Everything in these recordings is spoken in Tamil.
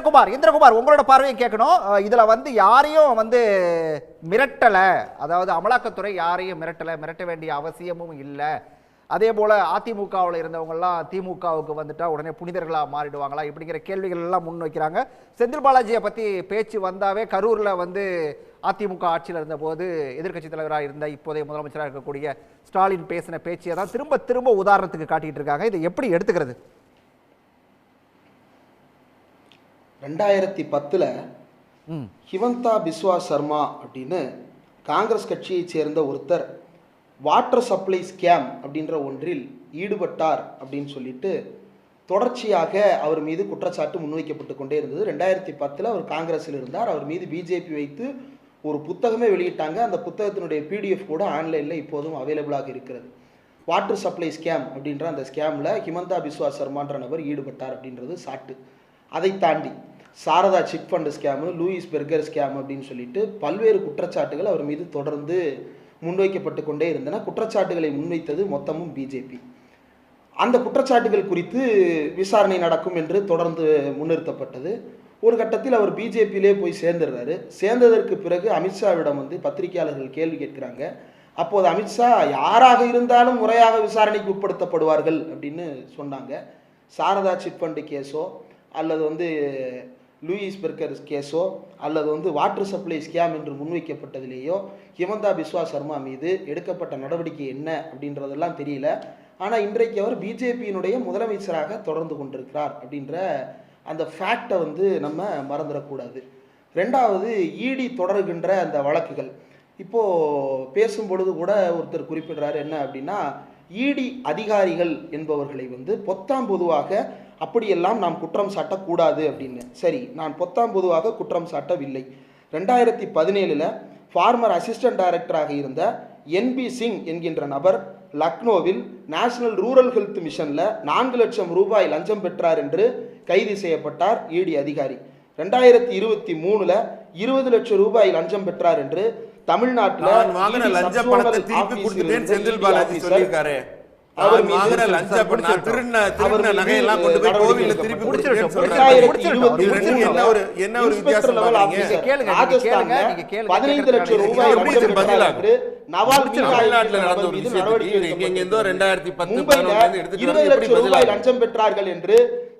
இந்திரகுமார் இந்திரகுமார் உங்களோட பார்வையை கேட்கணும். இதில் வந்து யாரையும் வந்து மிரட்டலை. அதாவது அமலாக்கத்துறை யாரையும் மிரட்டலை. மிரட்ட வேண்டிய அவசியமும் இல்லை. அதே போல் அதிமுகவில் இருந்தவங்கள்லாம் திமுகவுக்கு வந்துட்டா உடனே புனிதர்களாக மாறிடுவாங்களா இப்படிங்கிற கேள்விகள் எல்லாம் முன் வைக்கிறாங்க. செந்தில் பாலாஜியை பற்றி பேச்சு வந்தாவே கரூரில் வந்து அதிமுக ஆட்சியில் இருந்தபோது எதிர்க்கட்சி தலைவராக இருந்த இப்போதைய முதலமைச்சராக இருக்கக்கூடிய ஸ்டாலின் பேசின பேச்சியை தான் திரும்ப திரும்ப உதாரணத்துக்கு காட்டிட்டு இருக்காங்க. இதை எப்படி எடுத்துக்கிறது? ரெண்டாயிரத்தி பத்தில் ஹிமந்தா பிஸ்வா சர்மா அப்படின்னு காங்கிரஸ் கட்சியைச் சேர்ந்த ஒருத்தர் வாட்டர் சப்ளை ஸ்கேம் அப்படின்ற ஒன்றில் ஈடுபட்டார் அப்படின்னு சொல்லிட்டு தொடர்ச்சியாக அவர் மீது குற்றச்சாட்டு முன்வைக்கப்பட்டு கொண்டே இருந்தது. ரெண்டாயிரத்தி பத்தில் அவர் காங்கிரஸில் இருந்தார். அவர் மீது பிஜேபி வைத்து ஒரு புத்தகமே வெளியிட்டாங்க. அந்த புத்தகத்தினுடைய பிடிஎஃப் கூட ஆன்லைனில் இப்போதும் அவைலபிளாக இருக்கிறது. வாட்டர் சப்ளை ஸ்கேம் அப்படின்ற அந்த ஸ்கேமில் ஹிமந்தா பிஸ்வா சர்மான்ற நபர் ஈடுபட்டார் அப்படின்றது சாட்டு. அதை தாண்டி Saradha chit fund scam Louis Berger scam அப்படின்னு சொல்லிட்டு பல்வேறு குற்றச்சாட்டுகள் அவர் மீது தொடர்ந்து முன்வைக்கப்பட்டு கொண்டே இருந்தன. குற்றச்சாட்டுகளை முன்வைத்தது மொத்தமும் பிஜேபி. அந்த குற்றச்சாட்டுகள் குறித்து விசாரணை நடக்கும் என்று தொடர்ந்து முன்னிறுத்தப்பட்டது. ஒரு கட்டத்தில் அவர் பிஜேபியிலே போய் சேர்ந்துடுறாரு. சேர்ந்ததற்கு பிறகு அமித்ஷாவிடம் வந்து பத்திரிகையாளர்கள் கேள்வி கேட்குறாங்க. அப்போது அமித்ஷா யாராக இருந்தாலும் முறையாக விசாரணைக்கு உட்படுத்தப்படுவார்கள் அப்படின்னு சொன்னாங்க. சாரதா சிட் ஃபண்டு கேஸோ அல்லது வந்து லூயிஸ் பெர்கர் கேஸோ அல்லது வந்து வாட்டர் சப்ளை ஸ்கேம் என்று முன்வைக்கப்பட்டதிலேயோ ஹிமந்தா பிஸ்வா சர்மா மீது எடுக்கப்பட்ட நடவடிக்கை என்ன அப்படின்றதெல்லாம் தெரியல. ஆனால் இன்றைக்கு அவர் பிஜேபியினுடைய முதலமைச்சராக தொடர்ந்து கொண்டிருக்கிறார் அப்படின்ற அந்த ஃபேக்டை வந்து நம்ம மறந்துடக்கூடாது. ரெண்டாவது இடி தொடர்கின்ற அந்த வழக்குகள். இப்போது பேசும் பொழுது கூட ஒருத்தர் குறிப்பிடுறாரு என்ன அப்படின்னா இடி அதிகாரிகள் என்பவர்களை வந்து பொத்தாம் பொதுவாக அப்படியெல்லாம் நாம் குற்றம் சாட்டக்கூடாது அப்படின்னு. சரி நான் பொத்தாம் பொதுவாக குற்றம் சாட்டவில்லை. ரெண்டாயிரத்தி பதினேழில் ஃபார்மர் அசிஸ்டன்ட் டைரக்டராக இருந்த என்பி சிங் என்கின்ற நபர் லக்னோவில் நேஷனல் ரூரல் ஹெல்த் மிஷனில் நான்கு லட்சம் ரூபாய் லஞ்சம் பெற்றார் என்று கைது செய்யப்பட்டார் இடி அதிகாரி. ரெண்டாயிரத்தி இருபத்தி மூணுல இருபது லட்சம் ரூபாய் லஞ்சம் பெற்றார் என்று தமிழ்நாட்டில் அவர் சார், லஞ்ச திருடின திருடின அவர் நகையெல்லாம் கொண்டு போய் கோவில்ல. திருப்பி என்ன ஒரு என்ன ஒரு வித்தியாசம் கேளுங்க, பதினைந்து லட்சம் ரூபாய் லஞ்சம் நவால் தமிழ்நாட்டுல நடந்த ஒரு விஷயத்துக்கு ரெண்டாயிரத்தி பத்து இருபது லட்சம் ரூபாய்? லஞ்சம் பெற்றார்கள் என்று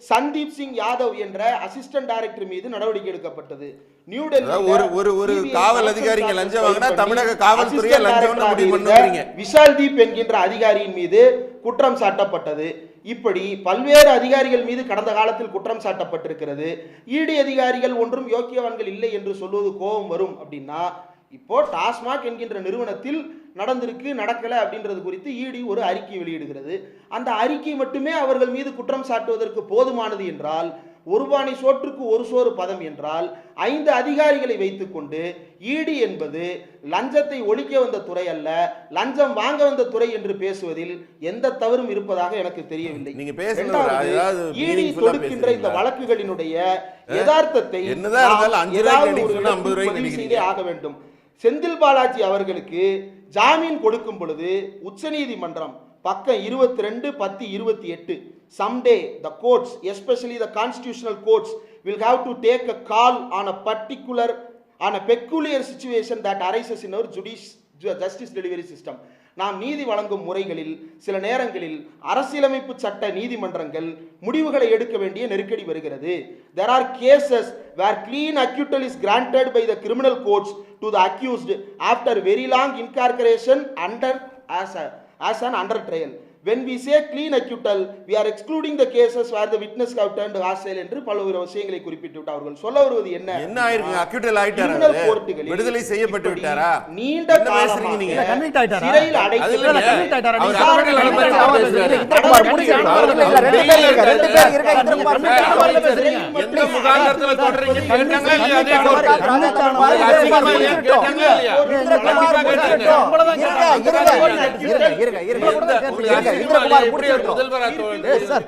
சந்தீப் சிங் யாதவ் என்ற அசிஸ்டன்ட் டைரக்டர் மீது நடவடிக்கை எடுக்கப்பட்டது. நியூ அதாவது ஒரு- ஒரு- ஒரு காவல் அதிகாரிங்க லஞ்சம் வாங்கினா தமிழக காவல்துறையே லஞ்சம்னு முடிவு பண்ணுவீங்க. விஷால் தீப் என்கின்ற அதிகாரியின் மீது குற்றம் சாட்டப்பட்டது. இப்படி பல்வேறு அதிகாரிகள் மீது கடந்த காலத்தில் குற்றம் சாட்டப்பட்டிருக்கிறது. ஈடி அதிகாரிகள் ஒன்றும் யோக்கியவான்கள் இல்லை என்று சொல்வது கோபம் வரும் அப்படின்னா இப்போ டாஸ்மாக் என்கின்ற நிறுவனத்தில் நடந்திருக்கு நடக்கல அப்படின்றது குறித்து இடி ஒரு அறிக்கை வெளியிடுகிறது. அந்த அறிக்கை மட்டுமே அவர்கள் மீது குற்றம் சாட்டுவதற்கு போதுமானது என்றால் ஒரு பானை சோற்றுக்கு ஒரு சோறு பதம் என்றால் ஐந்து அதிகாரிகளை வைத்துக்கொண்டு இடி என்பது லஞ்சத்தை ஒழிக்க வந்த துறை அல்ல லஞ்சம் வாங்க வந்த துறை என்று பேசுவதில் எந்த தவறும் இருப்பதாக எனக்கு தெரியவில்லை meaningful-ஆ தொடுக்கின்ற இந்த? வழக்குகளினுடைய யதார்த்தத்தை பதிவு. செய்தே ஆக வேண்டும் செந்தில் பாலாஜி அவர்களுக்கு ஜாமீன் கொடுக்கும் பொழுது உச்சநீதிமன்றம் பக்கம் இருபத்தி ரெண்டு பத்து இருபத்தி எட்டு someday the courts especially the constitutional courts will have to take a call on a particular on a peculiar situation that arises in our judici justice delivery system நாம் நீதி வழங்கும் முறைகளில் சில நேரங்களில் அரசியலமைப்பு சட்ட நீதிமன்றங்கள் முடிவுகளை எடுக்க வேண்டிய நெருக்கடி வருகிறது there are cases where clean acquittal is granted by the criminal courts to the accused after very long incarceration under as a, as an under when we say clean acquittal we are excluding the cases where the witness have turned hostile என்று பல்வேறு விஷயங்களை குறிப்பிட்டு விட்டு அவர்கள் சொல்ல வருவது என்ன? என்ன ஆயிருக்கு? அக்யூட்டல் ஆயிட்டாரா விடுதலை செய்யப்பட்டு விட்டாரா நீண்ட பேசுறீங்க நீங்க? காலமாக convict ஆயிட்டாரா? சிறையில் அடைக்கப்பட்ட convict ஆயிட்டாரா? எந்த முகாந்திரத்துல தொடர்றீங்க கேட்டாங்களா இல்லையா? அதே கோர்ட் இந்திரகுமார் அசிங்கமா இல்லையா? முடிச்சிருக்கோம். கேட்டாங்களா? இல்லையா? இந்திரகுமார் முடிச்சிருக்கோம். சார்,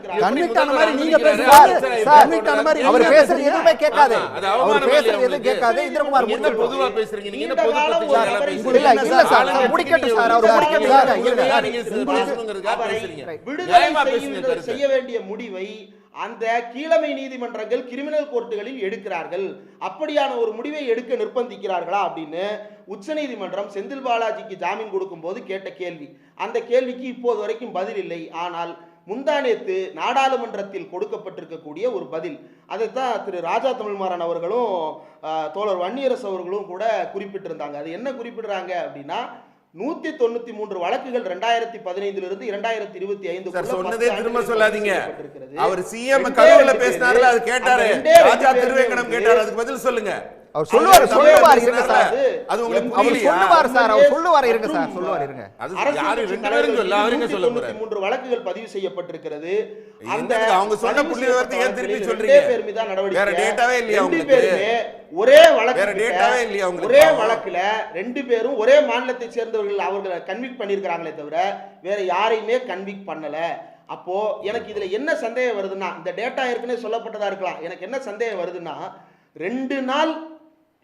ஆன மாதிரி நீங்க. சார், ஆன மாதிரி அவர் பேசுறது எதுவுமே கேட்காது அது அவர் பேசுறது எதுவும்? கேட்காது இந்திரகுமார். பொதுவா பேசுறீங்க நீங்க என்ன பொது? இல்ல, இல்ல சார், முடிக்கட்டும் சார், அவர் முடிக்கட்டும் சார். நீங்க பேசுறீங்க. விடுதலை. செய்ய வேண்டிய முடிவை அந்த கீழமை நீதிமன்றங்கள் கிரிமினல் கோர்ட்டுகளில் எடுக்கிறார்கள். அப்படியான ஒரு முடிவை எடுக்க நிர்பந்திக்கிறார்களா அப்படின்னு உச்சநீதிமன்றம் செந்தில் பாலாஜிக்கு ஜாமீன் கொடுக்கும்போது கேட்ட கேள்வி. அந்த கேள்விக்கு இப்போது வரைக்கும் பதில் இல்லை. ஆனால் முந்தானேத்து நாடாளுமன்றத்தில் கொடுக்கப்பட்டிருக்கக்கூடிய ஒரு பதில். அதைத்தான் திரு ராஜா தமிழ்மாறன் அவர்களும் தோழர் வன்னியரசு அவர்களும் கூட குறிப்பிட்டிருந்தாங்க. அது என்ன குறிப்பிடுறாங்க அப்படின்னா நூத்தி தொண்ணூத்தி மூன்று வழக்குகள் ரெண்டாயிரத்தி பதினைந்துல இருந்து இரண்டாயிரத்தி இருபத்தி ஐந்து சொன்னதே திரும்ப சொல்லாதீங்க. அவர் சிஎம் கரூர்ல பேசினாருல அது கேட்டாரு. ராஜா திருவேங்கடம் கேட்டாரு? அதுக்கு பதில் சொல்லுங்க. அவர் சொல்லுவாரு சொல்லுவார் இருங்க சார். அது உங்களுக்கு அவர் சொல்லுவார் சார் அவர் சொல்லுவார் இருங்க சார் சொல்லுவார் இருங்க. அது யாரு? ரெண்டு பேரும் சொல்ல அவருங்க சொல்ல போறாரு? மூன்று வழக்குகள் பதிவு செய்யப்பட்டிருக்கிறது. என்னங்க, அவங்க சொன்ன புள்ளி விவரத்தை ஏன் திருப்பி சொல்றீங்க? ரெண்டே பேர் மீதான் நடவடிக்கை. வேற டேட்டாவே இல்லையா உங்களுக்கு? பேருமே ஒரே வழக்கு வேற டேட்டாவே இல்லையா உங்களுக்கு? ஒரே வழக்குல ரெண்டு பேரும் ஒரே மாநிலத்தை சேர்ந்தவர்கள் அவர்களை கன்விக் பண்ணியிருக்கிறாங்களே தவிர வேற யாரையுமே கன்விக் பண்ணல. அப்போ எனக்கு இதுல என்ன சந்தேகம் வருதுன்னா இந்த டேட்டா ஏற்கனவே சொல்லப்பட்டதா இருக்கலாம். எனக்கு என்ன சந்தேகம் வருதுன்னா ரெண்டு நாள்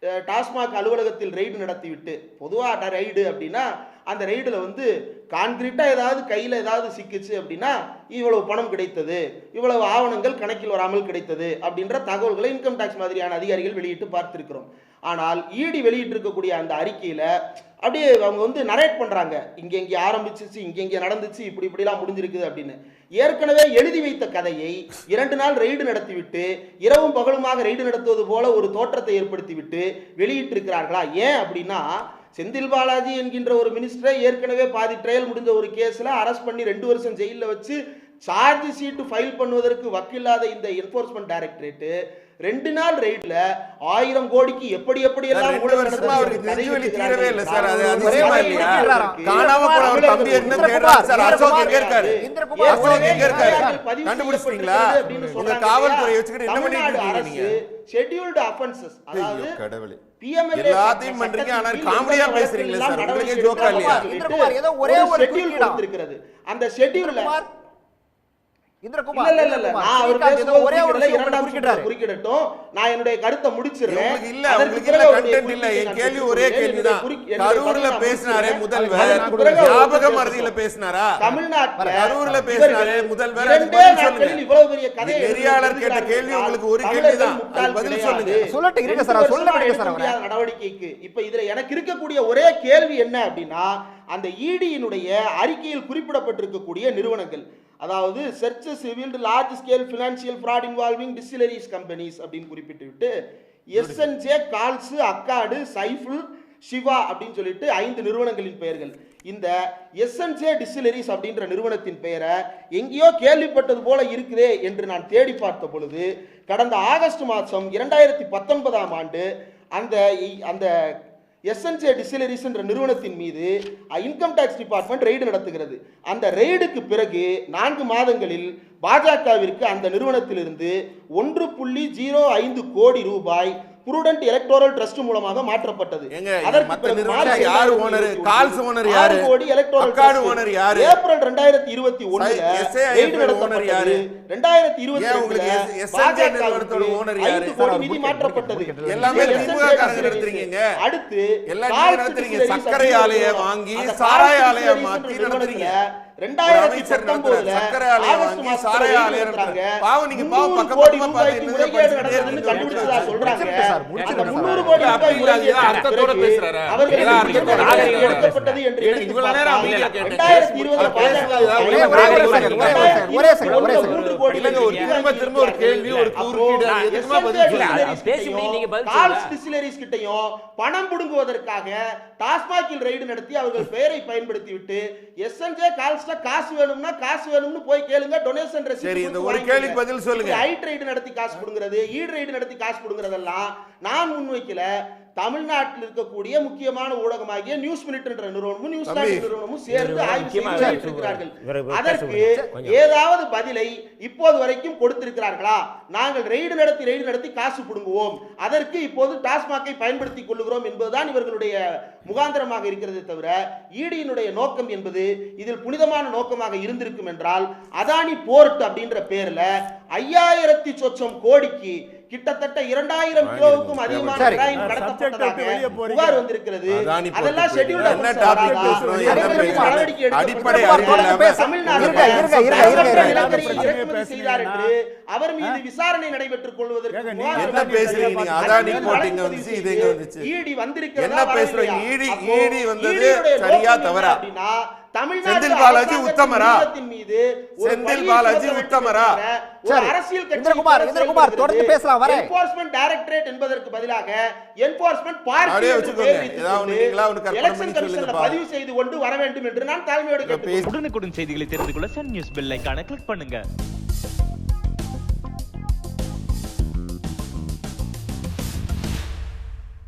டாஸ்மாக் அலுவலகத்தில் ரெய்டு நடத்திவிட்டு பொதுவாக ரைடு அப்படின்னா அந்த ரெய்டில் வந்து கான்கிரீட்டாக ஏதாவது கையில் ஏதாவது சிக்கிச்சு அப்படின்னா இவ்வளவு பணம் கிடைத்தது இவ்வளவு ஆவணங்கள் கணக்கில் வராமல் கிடைத்தது அப்படின்ற தகவல்களை இன்கம் டேக்ஸ் மாதிரியான அதிகாரிகள் வெளியிட்டு பார்த்திருக்கிறோம். ஆனால் இடி வெளியிட்டிருக்கக்கூடிய அந்த அறிக்கையில் அப்படியே அவங்க வந்து நரேட் பண்ணுறாங்க இங்கே இங்கே ஆரம்பிச்சிச்சு இங்கே இங்கே நடந்துச்சு இப்படி இப்படிலாம் முடிஞ்சிருக்குது அப்படின்னு. ஏற்கனவே எழுதி வைத்த கதையை இரண்டு நாள் ரெய்டு நடத்திவிட்டு இரவும் பகலுமாக ரெய்டு நடத்துவது போல ஒரு தோற்றத்தை ஏற்படுத்திவிட்டு வெளியிட்டிருக்கிறார்களா? ஏன் அப்படின்னா செந்தில் பாலாஜி என்கின்ற ஒரு மினிஸ்டரை ஏற்கனவே பாதி ட்ரையல் முடிஞ்ச ஒரு கேஸில் அரெஸ்ட் பண்ணி ரெண்டு வருஷம் ஜெயிலில் வச்சு சார்ஜ் ஷீட்டு ஃபைல் பண்ணுவதற்கு வக்கில்லாத இந்த என்ஃபோர்ஸ்மெண்ட் டைரக்டரேட்டு ரெண்டு நாள் ரெய்டில் ஆயிரம் கோடிக்கு எப்படி எப்படி எல்லாம் scheduled offences, அதாவது கடவுளே. PMLA எல்லாத்தையும் பண்றீங்க, ஆனா காமெடியா பேசுறீங்களே சார். உங்களுக்கே ஜோக்கா இல்லையா? ஏதோ ஒரே ஒரு? கொடுத்திருக்கிறது. அந்த ஷெட்யூல்ல குறிக்கிடட்டும் நான் என்னுடைய கருத்தை முடிச்சிடுறேன் இல்ல உங்களுக்கு இல்ல என் கேள்வி ஒரே. கேள்விதான் கரூர்ல பேசினாரே. முதல்வர் ஞாபக பேசட்டும். மருதியில பேசினாரா தமிழ்நாட்டுல கரூர்ல பேசினாரே இவர்கள் முதல்வர் இவ்வளவு பெரிய கதையை நெறியாளர் கேட்ட கேள்வி உங்களுக்கு ஒரு கேள்விதான். பதில். சொல்லுங்க. சார், சொல்ல சார் நடவடிக்கைக்கு இப்ப இதுல எனக்கு இருக்கக்கூடிய ஒரே கேள்வி என்ன அப்படின்னா அந்த இடியினுடைய அறிக்கையில் குறிப்பிடப்பட்டிருக்கக்கூடிய நிறுவனங்கள் அதாவது church civil large scale financial fraud involving distilleries companies அப்படின்னு குறிப்பிட்டு விட்டு எஸ்என்ஜே கால்ஸ் அக்காடு சைஃபுல் சிவா அப்படின்னு சொல்லிட்டு ஐந்து நிறுவனங்களின் பெயர்கள். இந்த எஸ்என்ஜே டிஸ்டிலரிஸ் அப்படின்ற நிறுவனத்தின் பெயரை எங்கேயோ கேள்விப்பட்டது போல இருக்குதே என்று நான் தேடி பார்த்த பொழுது கடந்த ஆகஸ்ட் மாதம் இரண்டாயிரத்தி பத்தொன்பதாம் ஆண்டு அந்த அந்த எஸ்என்ஜே டிஸ்டிலரிஸ் என்ற நிறுவனத்தின் மீது இன்கம் டேக்ஸ் டிபார்ட்மெண்ட் ரெய்டு நடத்துகிறது. அந்த ரெய்டுக்கு பிறகு நான்கு மாதங்களில் பாஜகவிற்கு அந்த நிறுவனத்திலிருந்து ஒன்று புள்ளி ஜீரோ ஐந்து கோடி ரூபாய் புருடன்ட் எலக்டோரல் ட்ரஸ்ட் மூலமாக மாற்றப்பட்டது ஏங்க, அதற்கு மத்த பிறகு நிறுவனத்துல மார்ச் யாரு 2021 owner? கால்ஸ் owner யாரு? ஆறு கோடி trust. owner யாரு? ஏப்ரல் ரெண்டாயிரத்தி இருபத்தி யாரு? ரெண்டாயிரத்தி இருபத்தி கோடி நிதி மாற்றப்பட்டது எல்லாமே. அடுத்து சர்க்கரை ஆலையை. வாங்கி சாராய ஆலையை என்ற நடத்துறீங்க. ரெண்டாயிரத்தி பத்தொன்பதுல ஆகஸ்ட் கோடி ரூபாய்க்கு முறைகேடு நடந்ததுன்னு. கண்டுபிடிச்சதா சொல்றாங்க. அந்த முந்நூறு. கோடி ரூபாய் முறைகேடு? அவர்களுக்கு? எடுக்கப்பட்டது என்று இருபதுல பாஜக. மூன்று கோடி திரும்ப திரும்ப ஒரு கேள்வி, ஒரு கிட்டயும், கால்ஸ் பணம் புடுங்குவதற்காக டாஸ்மாகில் ரெய்டு நடத்தி அவர்கள் பெயரை பயன்படுத்தி விட்டு எஸ்என்ஜே கால்ஸ்ல காசு வேணும்னா காசு வேணும்னு போய் கேளுங்க டொனேஷன் சரி, இந்த ஒரு கேள்விக்கு பதில் சொல்லுங்க. ஐட் ரைடு நடத்தி காசு புடுங்கிறது ஈட் ரைடு நடத்தி காசு புடுங்கிறதெல்லாம் நான் முன்வைக்கல தமிழ்நாட்டில் இருக்கக்கூடிய முக்கியமான ஊடகமாகிய நியூஸ் மினிட் என்ற நிறுவனமும். லேண்ட் நிறுவனமும் சேர்ந்து ஆய்வு முக்கியமா செய்து இவரு வெளியிட்டிருக்கிறார்கள் இவரு பேச அதற்கு. ஏதாவது பதிலை இப்போது வரைக்கும் கொடுத்திருக்கிறார்களா நாங்கள் ரெய்டு நடத்தி ரெய்டு நடத்தி காசு புடுங்குவோம் அதற்கு இப்போது டாஸ்மாகை பயன்படுத்திக் கொள்ளுகிறோம் என்பதுதான் இவர்களுடைய முகாந்திரமாக இருக்கிறதே தவிர ஈடியினுடைய நோக்கம் என்பது இதில் புனிதமான நோக்கமாக இருந்திருக்கும் என்றால் அதானி போர்ட் அப்படின்ற பேர்ல ஐயாயிரத்தி சொச்சம் கோடிக்கு கிட்டத்தட்ட இரண்டாயிரம் கிலோவுக்கும் அதிகமான. ஹெராயின் கடத்தப்பட்டதாக. புகார் வந்திருக்கிறது. அதெல்லாம் போட்டு ஷெட்யூல்ட் என்ன topic பேசுறோம், என்ன பேசுறோம்? அடிப்படை அறிவு இல்லாம- தமிழ்நாட்டில் இருங்க, இருங்க, இருங்க, இருங்க, இருங்க. நிலக்கரியை பிரச்சனையை இறக்குமதி செய்தார் என்று அவர் மீது விசாரணை நடைபெற்றுக் கொள்வதற்கு என்ன வந்திருக்கிறது. செந்தில் பாலாஜி உத்தமரா? செந்தில் பாலாஜி உத்தமரா? அரசியல் கட்சி இந்திரகுமார், இந்திரகுமார். தொடர்ந்து பேசலாம், வரேன். Enforcement Directorate என்பதற்கு பதிலாக பண்ணி commissionல சொல்லுங்கப்பா. பதிவு செய்து கொண்டு வர வேண்டும் என்று நான் தாழ்மையோடு கேட்டுக்கொள்கிறேன் உடனுக்குடன் செய்திகளை தெரிந்து கொள்ள சன் நியூஸ் பெல் ஐகானை கிளிக் பண்ணுங்க